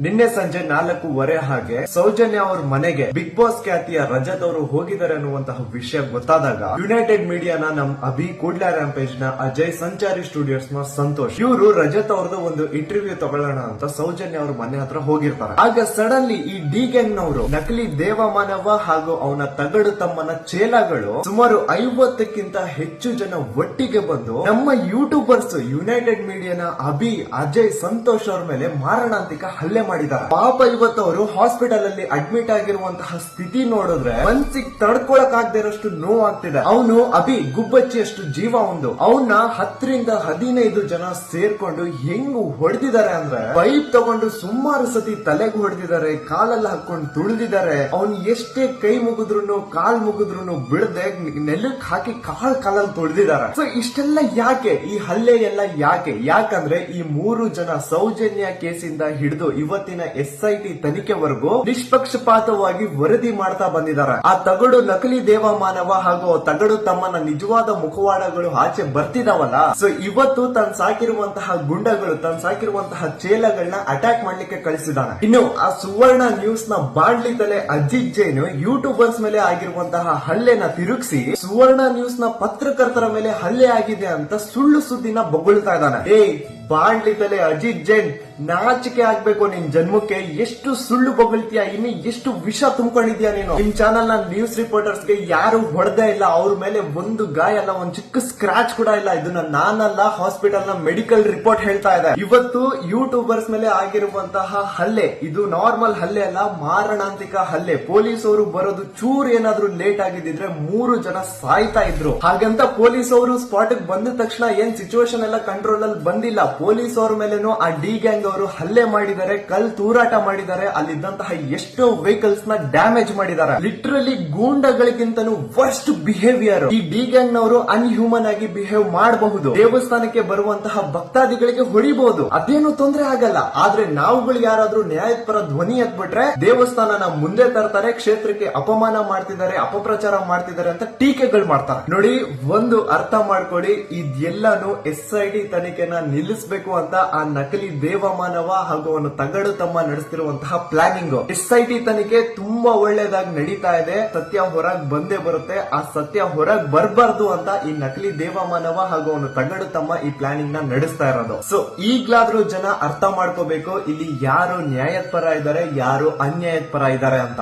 ನಿನ್ನೆ ಸಂಜೆ ನಾಲ್ಕೂವರೆ ಹಾಗೆ ಸೌಜನ್ಯ ಅವ್ರ ಮನೆಗೆ ಬಿಗ್ ಬಾಸ್ ಖ್ಯಾತಿಯ ರಜತ್ ಅವರು ಹೋಗಿದ್ದಾರೆ ಅನ್ನುವಂತಹ ವಿಷಯ ಗೊತ್ತಾದಾಗ ಯುನೈಟೆಡ್ ಮೀಡಿಯಾನ ನಮ್ ಅಭಿ ಕೂಡ್ಲಾ ರ್ಯಾಂಪೇಜ್ನ ಅಜಯ್ ಸಂಚಾರಿ ಸ್ಟುಡಿಯೋಸ್ನ ಸಂತೋಷ್ ಇವರು ರಜತ್ ಅವ್ರದ್ದು ಒಂದು ಇಂಟರ್ವ್ಯೂ ತಗೊಳ್ಳೋಣ ಅಂತ ಸೌಜನ್ಯ ಅವ್ರ ಮನೆ ಹತ್ರ ಹೋಗಿರ್ತಾರೆ. ಆಗ ಸಡನ್ಲಿ ಈ ಡಿ ಗ್ಯಾಂಗ್ ನವರು ನಕಲಿ ದೇವಮಾನವ ಹಾಗೂ ಅವನ ತಗಡು ತಮ್ಮನ ಚೇಲಗಳು ಸುಮಾರು ಐವತ್ತಕ್ಕಿಂತ ಹೆಚ್ಚು ಜನ ಒಟ್ಟಿಗೆ ಬಂದು ನಮ್ಮ ಯೂಟ್ಯೂಬರ್ಸ್ ಯುನೈಟೆಡ್ ಮೀಡಿಯಾನ ಅಭಿ, ಅಜಯ್, ಸಂತೋಷ್ ಅವ್ರ ಮೇಲೆ ಮಾರಣಾಂತಿಕ ಹಲ್ಲೆ ಮಾಡಿದ್ದಾರೆ ಪಾಪ ಇವತ್ತು ಅವರು ಹಾಸ್ಪಿಟಲ್ ಅಲ್ಲಿ ಅಡ್ಮಿಟ್ ಆಗಿರುವಂತಹ ಸ್ಥಿತಿ ನೋಡಿದ್ರೆ ಮನ್ಸಿಗೆ ತಡ್ಕೊಳಕ್ ಆಗದೆ ಇರೋಷ್ಟು ನೋವಾಗ್ತಿದೆ. ಅವನು ಅಭಿ ಗುಬ್ಬಚ್ಚಿಯಷ್ಟು ಜೀವ ಒಂದು. ಅವನ್ನ ಹತ್ತರಿಂದ ಹದಿನೈದು ಜನ ಸೇರ್ಕೊಂಡು ಹೆಂಗ್ ಹೊಡೆದಿದ್ದಾರೆ ಅಂದ್ರೆ ಪೈಪ್ ತಗೊಂಡು ಸುಮಾರು ಸತಿ ತಲೆಗೆ ಹೊಡೆದಿದ್ದಾರೆ, ಕಾಲಲ್ಲಿ ಹಾಕೊಂಡು ತುಳಿದಿದ್ದಾರೆ. ಅವನ್ ಎಷ್ಟೇ ಕೈ ಮುಗಿದ್ರು ಕಾಲ್ ಮುಗಿದ್ರು ಬಿಡದೆ ನೆಲಕ್ ಹಾಕಿ ಕಾಲ್ ಕಾಲಲ್ಲಿ ತೊಳೆದಿದ್ದಾರೆ. ಸೊ ಇಷ್ಟೆಲ್ಲ ಯಾಕೆ? ಈ ಹಲ್ಲೆ ಎಲ್ಲ ಯಾಕೆ? ಯಾಕಂದ್ರೆ ಈ ಮೂರು ಜನ ಸೌಜನ್ಯ ಕೇಸಿಂದ ಹಿಡಿದು ಇವತ್ತಿನ ಎಸ್ ಐ ಟಿ ತನಿಖೆವರೆಗೂ ನಿಷ್ಪಕ್ಷಪಾತವಾಗಿ ವರದಿ ಮಾಡ್ತಾ ಬಂದಿದ್ದಾರೆ. ಆ ತಗಡು ನಕಲಿ ದೇವಮಾನವ ಹಾಗೂ ತಗಡು ತಮ್ಮನ ನಿಜವಾದ ಮುಖವಾಡಗಳು ಆಚೆ ಬರ್ತಿದಾವಲ್ಲ? ಸೊ ಇವತ್ತು ತನ್ ಸಾಕಿರುವಂತಹ ಗುಂಡಗಳು, ತನ್ ಸಾಕಿರುವಂತಹ ಚೇಲಗಳನ್ನ ಅಟ್ಯಾಕ್ ಮಾಡ್ಲಿಕ್ಕೆ ಕಳಿಸಿದಾನೆ ಇನ್ನು ಆ ಸುವರ್ಣ ನ್ಯೂಸ್ನ ತಲೆ ಅಜಿತ್ ಜೈನ್ ಯೂಟ್ಯೂಬರ್ಸ್ ಮೇಲೆ ಆಗಿರುವಂತಹ ಹಲ್ಲೆನ ತಿರುಗಿಸಿ ಸುವರ್ಣ ನ್ಯೂಸ್ನ ಪತ್ರಕರ್ತರ ಮೇಲೆ ಹಲ್ಲೆ ಆಗಿದೆ ಅಂತ ಸುಳ್ಳು ಸುದ್ದಿನ ಬೊಗಳ್ತಾ ಇದ್ದಾನೆ. ಏಯ್ ಬಾಂಡ್ಲಿ ತಲೆ ಅಜಿತ್ ಜೈನ್ ನಾಚಿಕೆ ಆಗ್ಬೇಕು ನಿನ್ ಜನ್ಮಕ್ಕೆ ಎಷ್ಟು ಸುಳ್ಳು ಬೊಗಳ್ತೀಯ, ಇನ್ನು ಎಷ್ಟು ವಿಷ ತುಂಬಿಕೊಂಡಿದ್ಯಾ ನೀನು? ನಿಮ್ ಚಾನಲ್ನ ನ್ಯೂಸ್ ರಿಪೋರ್ಟರ್ಸ್ಗೆ ಯಾರು ಹೊಡೆದೇ ಇಲ್ಲ, ಅವ್ರ ಮೇಲೆ ಒಂದು ಗಾಯ ಅಲ್ಲ, ಒಂದ್ ಚಿಕ್ಕ ಸ್ಕ್ರಾಚ್ ಕೂಡ ಇಲ್ಲ. ಇದನ್ನ ನಾನಲ್ಲ ಹಾಸ್ಪಿಟಲ್ನ ಮೆಡಿಕಲ್ ರಿಪೋರ್ಟ್ ಹೇಳ್ತಾ ಇದೆ ಇವತ್ತು ಯೂಟ್ಯೂಬರ್ಸ್ ಮೇಲೆ ಆಗಿರುವಂತಹ ಹಲ್ಲೆ, ಇದು ನಾರ್ಮಲ್ ಹಲ್ಲೆ ಅಲ್ಲ, ಮಾರಣಾಂತಿಕ ಹಲ್ಲೆ. ಪೊಲೀಸ್ ಅವರು ಬರೋದು ಚೂರ್ ಏನಾದ್ರೂ ಲೇಟ್ ಆಗಿದ್ರೆ ಮೂರು ಜನ ಸಾಯ್ತಾ ಇದ್ರು. ಹಾಗಂತ ಪೊಲೀಸ್ ಅವರು ಸ್ಪಾಟ್ ಬಂದ ತಕ್ಷಣ ಏನ್ ಸಿಚುವೇಶನ್ ಎಲ್ಲ ಕಂಟ್ರೋಲ್ ಅಲ್ಲಿ ಬಂದಿಲ್ಲ. ಪೊಲೀಸ್ ಅವ್ರ ಮೇಲೇನು ಆ ಡಿ ಗ್ಯಾಂಗ್ ಅವರು ಹಲ್ಲೆ ಮಾಡಿದ್ದಾರೆ ಕಲ್ ತೂರಾಟ ಮಾಡಿದ್ದಾರೆ. ಅಲ್ಲಿದ್ದಂತಹ ಎಷ್ಟೋ ವೆಹಿಕಲ್ಸ್ನ ಡ್ಯಾಮೇಜ್ ಮಾಡಿದ್ದಾರೆ. ಲಿಟ್ರಲಿ ಗೂಂಡಗಳಿಗಿಂತನೂ ವರ್ಸ್ಟ್ ಬಿಹೇವಿಯರ್ ಈ ಡಿ ಗ್ಯಾಂಗ್ ನವರು ಅನ್ಹ್ಯೂಮನ್ ಆಗಿ ಬಿಹೇವ್ ಮಾಡಬಹುದು. ದೇವಸ್ಥಾನಕ್ಕೆ ಬರುವಂತಹ ಭಕ್ತಾದಿಗಳಿಗೆ ಹೊಡಿಬಹುದು. ಅದೇನು ತೊಂದರೆ ಆಗಲ್ಲ. ಆದ್ರೆ ನಾವುಗಳು ಯಾರಾದ್ರೂ ನ್ಯಾಯಪರ ಧ್ವನಿ ಎತ್ಬಿಟ್ರೆ ದೇವಸ್ಥಾನನ ಮುಂದೆ ತರ್ತಾರೆ, ಕ್ಷೇತ್ರಕ್ಕೆ ಅಪಮಾನ ಮಾಡ್ತಿದ್ದಾರೆ, ಅಪಪ್ರಚಾರ ಮಾಡ್ತಿದ್ದಾರೆ ಅಂತ ಟೀಕೆಗಳು ಮಾಡ್ತಾರೆ. ನೋಡಿ, ಒಂದು ಅರ್ಥ ಮಾಡ್ಕೊಳ್ಳಿ. ಇದೆಲ್ಲಾನು ಎಸ್ ಐ ಡಿ ತನಿಖೆನ ನಿಲ್ಲಿಸಬೇಕು ಅಂತ ಆ ನಕಲಿ ದೇವಮಾನವ ಹಾಗೂ ಅವನು ತಗಡು ತಮ್ಮ ನಡೆಸ್ತಿರುವಂತಹ ಪ್ಲಾನಿಂಗ್ ಎಸ್ ಐ ಟಿ ತನಿಖೆ ತುಂಬಾ ಒಳ್ಳೇದಾಗಿ ನಡೀತಾ ಇದೆ. ಸತ್ಯ ಹೊರಗ್ ಬಂದೇ ಬರುತ್ತೆ. ಆ ಸತ್ಯ ಹೊರಗ್ ಬರ್ಬಾರ್ದು ಅಂತ ಈ ನಕಲಿ ದೇವಮಾನವ ಹಾಗೂ ಅವನು ತಗಡು ತಮ್ಮ ಈ ಪ್ಲಾನಿಂಗ್ನ ನಡೆಸ್ತಾ ಇರೋದು. ಸೊ ಈಗ್ಲಾದ್ರೂ ಜನ ಅರ್ಥ ಮಾಡ್ಕೋಬೇಕು. ಇಲ್ಲಿ ಯಾರು ನ್ಯಾಯದ ಪರ ಇದ್ದಾರೆ, ಯಾರು ಅನ್ಯಾಯದ ಪರ ಇದ್ದಾರೆ ಅಂತ.